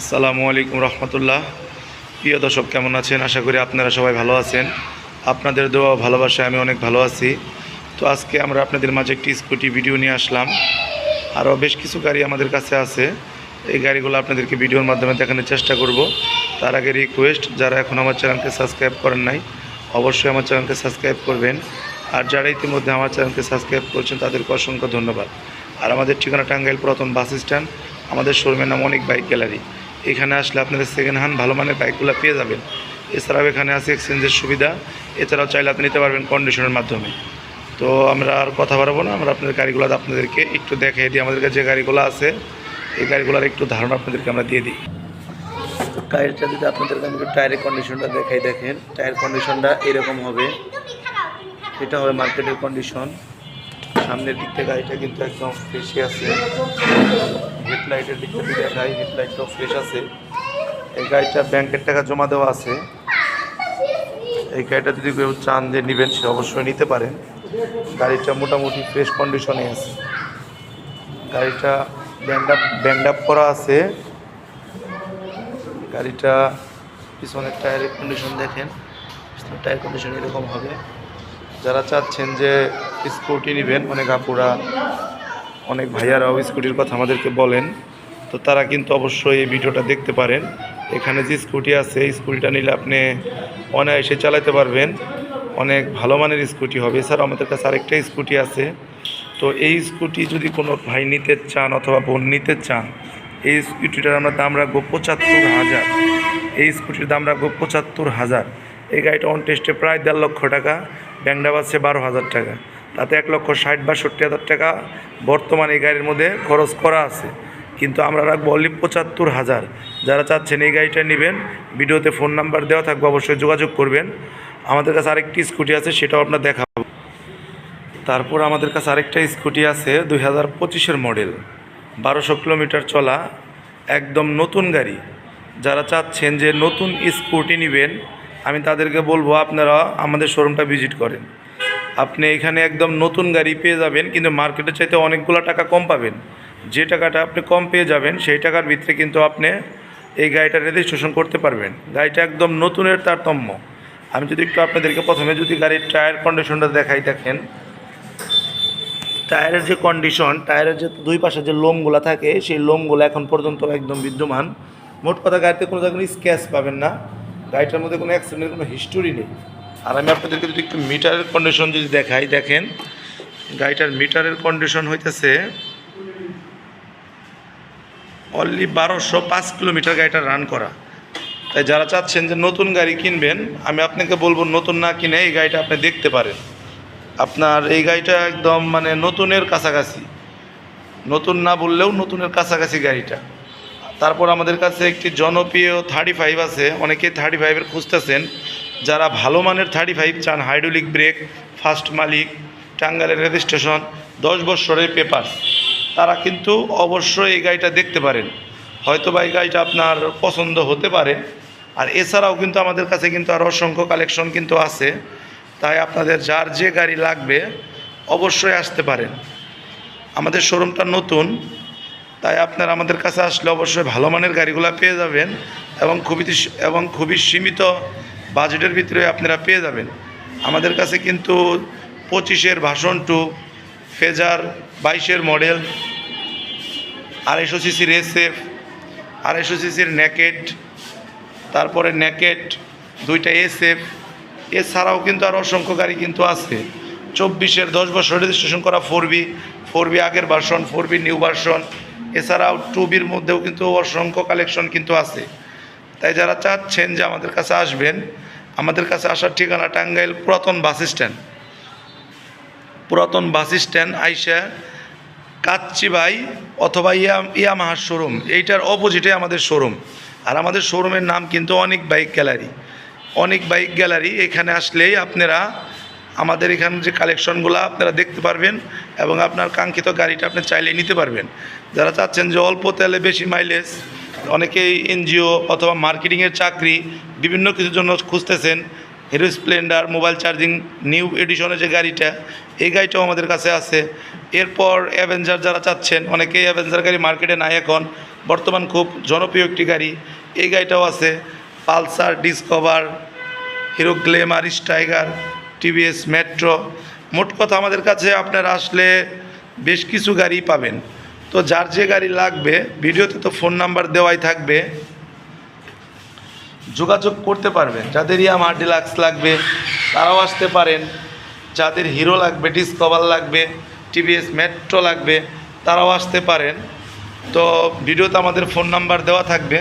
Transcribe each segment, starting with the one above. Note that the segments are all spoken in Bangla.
আসসালামু আলাইকুম রহমতুল্লাহ। প্রিয় দর্শক, কেমন আছেন? আশা করি আপনারা সবাই ভালো আছেন। আপনাদের ও ভালোবাসায় আমি অনেক ভালো আছি। তো আজকে আমরা আপনাদের মাঝে একটি স্কুটি ভিডিও নিয়ে আসলাম। আরও বেশ কিছু গাড়ি আমাদের কাছে আছে। এই গাড়িগুলো আপনাদেরকে ভিডিওর মাধ্যমে দেখানোর চেষ্টা করব। তার আগে রিকোয়েস্ট যারা এখন আমার চ্যানেলকে সাবস্ক্রাইব করেন নাই, অবশ্যই আমার চ্যানেলকে সাবস্ক্রাইব করবেন। আর যারা ইতিমধ্যে আমার চ্যানেলকে সাবস্ক্রাইব করছেন, তাদেরকে অসংখ্য ধন্যবাদ। আর আমাদের ঠিকানা টাঙ্গাইল পুরাতন বাস স্ট্যান্ড, আমাদের শোরুমের নাম অনেক বাইক গ্যালারি। এখানে আসলে আপনাদের সেকেন্ড হ্যান্ড ভালো মানের বাইকগুলো পেয়ে যাবেন। এছাড়াও এখানে আছে এক্সচেঞ্জের সুবিধা। এছাড়াও চাইলে আপনি নিতে পারবেন কন্ডিশনের মাধ্যমে। তো আমরা আর কথা বাড়াবো না, আমরা আপনাদের গাড়িগুলো আপনাদেরকে একটু দেখিয়ে দিই। আমাদের কাছে যে গাড়িগুলো আছে, এই গাড়িগুলোর একটু ধারণা আপনাদেরকে আমরা দিয়ে দিই। টায়ারটা যদি আপনাদেরকে আমি একটু টায়ারের কন্ডিশনটা দেখাই দেখেন টায়ার কন্ডিশনটা এরকম হবে। এটা হবে মার্কেটের কন্ডিশন সামনের দিক থেকে গাড়িটা কিন্তু একদম ফ্রেশই আছে। হেডলাইটের দিক থেকে দেখাই হেডলাইটটাও ফ্রেশ আছে। এই গাড়িটা ব্যাংকের টাকা জমা দেওয়া আছে। এই গাড়িটা যদি কেউ চান যে নেবেন, সে অবশ্যই নিতে পারেন। গাড়িটা মোটামুটি ফ্রেশ কন্ডিশনে আছে। গাড়িটা ব্যান্ড আপ ব্যান্ড আপ করা আছে। গাড়িটা পিছনের টায়ারের কন্ডিশন দেখেন। টায়ার কন্ডিশন এরকম হবে। যারা চাচ্ছেন যে স্কুটি নেবেন অনেক আপুরা, অনেক ভাইয়ারাও স্কুটির কথা আমাদেরকে বলেন। তো তারা কিন্তু অবশ্যই এই ভিডিওটা দেখতে পারেন। এখানে যে স্কুটি আছে, এই স্কুটিটা নিলে আপনি অনায়াসে চালাতে পারবেন। অনেক ভালো মানের স্কুটি হবে। এছাড়াও আমাদের কাছে আরেকটা স্কুটি আছে। তো এই স্কুটি যদি কোনো ভাই নিতে চান অথবা বোন নিতে চান, এই স্কুটিটার আমরা দাম রাখব পঁচাত্তর হাজার। এই স্কুটির দাম রাখব পঁচাত্তর হাজার। এই গাড়িটা অন টেস্টে প্রায় দেড় লক্ষ টাকা ব্যাংডা বাজছে বারো হাজার টাকা। তাতে এক লক্ষ ষাট, বাষট্টি হাজার টাকা বর্তমানে এই গাড়ির মধ্যে খরচ করা আছে। কিন্তু আমরা রাখব অনলি পঁচাত্তর হাজার। যারা চাচ্ছেন এই গাড়িটা নেবেন, ভিডিওতে ফোন নাম্বার দেওয়া থাকবে, অবশ্যই যোগাযোগ করবেন। আমাদের কাছে আরেকটি স্কুটি আছে, সেটাও আপনার দেখাবো। তারপর আমাদের কাছে আরেকটা স্কুটি আছে, দুই হাজার পঁচিশের মডেল। বারোশো কিলোমিটার চলা, একদম নতুন গাড়ি। যারা চাচ্ছেন যে নতুন স্কুটি নেবেন, আমি তাদেরকে বলব আপনারা আমাদের শোরুমটা ভিজিট করেন। আপনি এখানে একদম নতুন গাড়ি পেয়ে যাবেন, কিন্তু মার্কেটের চাইতে অনেকগুলো টাকা কম পাবেন। যে টাকাটা আপনি কম পেয়ে যাবেন, সেই টাকার ভিতরে কিন্তু আপনি এই গাড়িটা রেজিস্ট্রেশন করতে পারবেন। গাড়িটা একদম নতুনের তারতম্য। আমি যদি একটু আপনাদেরকে প্রথমে যদি গাড়ির টায়ার কন্ডিশনটা দেখাই দেখেন। টায়ারের যে কন্ডিশন টায়ারের যে দুই পাশে যে লোমগুলো থাকে, সেই লোমগুলো এখন পর্যন্ত একদম বিদ্যমান। মোট কথা গাড়িতে কোনো জায়গায় স্ক্যাচ পাবেন না। গাড়িটার মধ্যে কোনো অ্যাক্সিডেন্টের কোনো হিস্টোরি নেই। আর আমি আপনাদেরকে যদি একটু মিটারের কন্ডিশন যদি দেখাই, দেখেন, গাড়িটার মিটারের কন্ডিশন হইতেছে অনলি বারোশো পাঁচ কিলোমিটার গাড়িটা রান করা। তাই যারা চাচ্ছেন যে নতুন গাড়ি কিনবেন, আমি আপনাকে বলব নতুন না কিনে এই গাড়িটা আপনি দেখতে পারেন। আপনার এই গাড়িটা একদম মানে নতুনের কাছাকাছি। নতুন না বললেও নতুনের কাছাকাছি গাড়িটা। তারপর আমাদের কাছে একটি জনপ্রিয় থার্টি ফাইভ আছে, অনেকেই থার্টি ফাইভের খুঁজতেছেন। যারা ভালো মানের থার্টি ফাইভ চান হাইড্রোলিক ব্রেক ফার্স্ট মালিক টাঙ্গালের রেজিস্ট্রেশন দশ বছরের পেপার তারা কিন্তু অবশ্যই এই গাড়িটা দেখতে পারেন। হয়তো বা এই গাড়িটা আপনার পছন্দ হতে পারে। আর এছাড়াও কিন্তু আমাদের কাছে কিন্তু আর অসংখ্য কালেকশন কিন্তু আছে। তাই আপনাদের যার যে গাড়ি লাগবে, অবশ্যই আসতে পারেন। আমাদের শোরুমটা নতুন, তাই আপনারা আমাদের কাছে আসলে অবশ্যই ভালো মানের গাড়িগুলো পেয়ে যাবেন এবং খুবই এবং খুবই সীমিত বাজেটের ভিতরে আপনারা পেয়ে যাবেন। আমাদের কাছে কিন্তু পঁচিশের ভাষণ টু, ফেজার বাইশের মডেল, আড়াইশো সিসির এসএফ, আড়াইশো সিসির নেকেট তারপরে ন্যাকেট দুইটা এসএফ। এছাড়াও কিন্তু আর অসংখ্য গাড়ি কিন্তু আছে। চব্বিশের দশ বছর রেজিস্ট্রেশন করা ফোর বি ফোর বি আগের version four B new version এছাড়াও টু বির মধ্যেও কিন্তু অসংখ্য কালেকশন কিন্তু আছে। তাই যারা চাচ্ছেন যে আমাদের কাছে আসবেন আমাদের কাছে আসার ঠিকানা টাঙ্গাইল পুরাতন বাস স্ট্যান্ড। পুরাতন বাস স্ট্যান্ড আইসা কাচ্চিবাই অথবা ইয়া, ইয়ামাহার শোরুম। এইটার অপোজিটে আমাদের শোরুম। আর আমাদের শোরুমের নাম কিন্তু অনেক বাইক গ্যালারি। অনেক বাইক গ্যালারি, এখানে আসলেই আপনারা আমাদের এখানে যে কালেকশনগুলো আপনারা দেখতে পারবেন এবং আপনার কাঙ্ক্ষিত গাড়িটা আপনি চাইলে নিতে পারবেন। যারা চাচ্ছেন যে অল্প তেলে বেশি মাইলেজ অনেকেই এনজিও অথবা মার্কেটিংয়ের চাকরি, বিভিন্ন কিছুর জন্য খুঁজতেছেন। Hero Splendor mobile charging new এডিশনের যে গাড়িটা, এই গাড়িটাও আমাদের কাছে আছে। এরপর অ্যাভেঞ্জার যারা চাচ্ছেন, অনেকেই অ্যাভেঞ্জার গাড়ি মার্কেটে নাই এখন। বর্তমান খুব জনপ্রিয় একটি গাড়ি। এই গাড়িটাও আছে। পালসার ডিসকভার হিরো গ্লেমার স্টাইগার টিভিএস মেট্রো মোট কথা আমাদের কাছে আপনারা আসলে বেশ কিছু গাড়ি পাবেন। তো যার যে গাড়ি লাগবে, ভিডিওতে তো ফোন নাম্বার দেওয়াই থাকবে, যোগাযোগ করতে পারবেন। যাদের ইয়ামার ডিলাক্স লাগবে, তারাও আসতে পারেন। যাদের হিরো লাগবে ডিসকভার লাগবে টিভিএস মেট্রো লাগবে, তারাও আসতে পারেন। তো ভিডিওতে আমাদের ফোন নাম্বার দেওয়া থাকবে।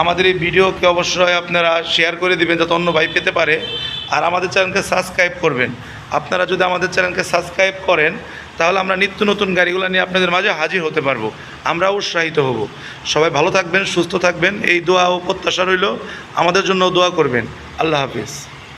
আমাদের এই ভিডিওকে অবশ্যই আপনারা শেয়ার করে দিবেন, যাতে অন্য ভাই পেতে পারে। আর আমাদের চ্যানেলকে সাবস্ক্রাইব করবেন। আপনারা যদি আমাদের চ্যানেলকে সাবস্ক্রাইব করেন তাহলে আমরা নিত্য নতুন গাড়িগুলো নিয়ে আপনাদের মাঝে হাজির হতে পারব। আমরা উৎসাহিত হব। সবাই ভালো থাকবেন, সুস্থ থাকবেন। এই দোয়া ও প্রত্যাশা রইল। আমাদের জন্য দোয়া করবেন। আল্লাহ হাফিজ।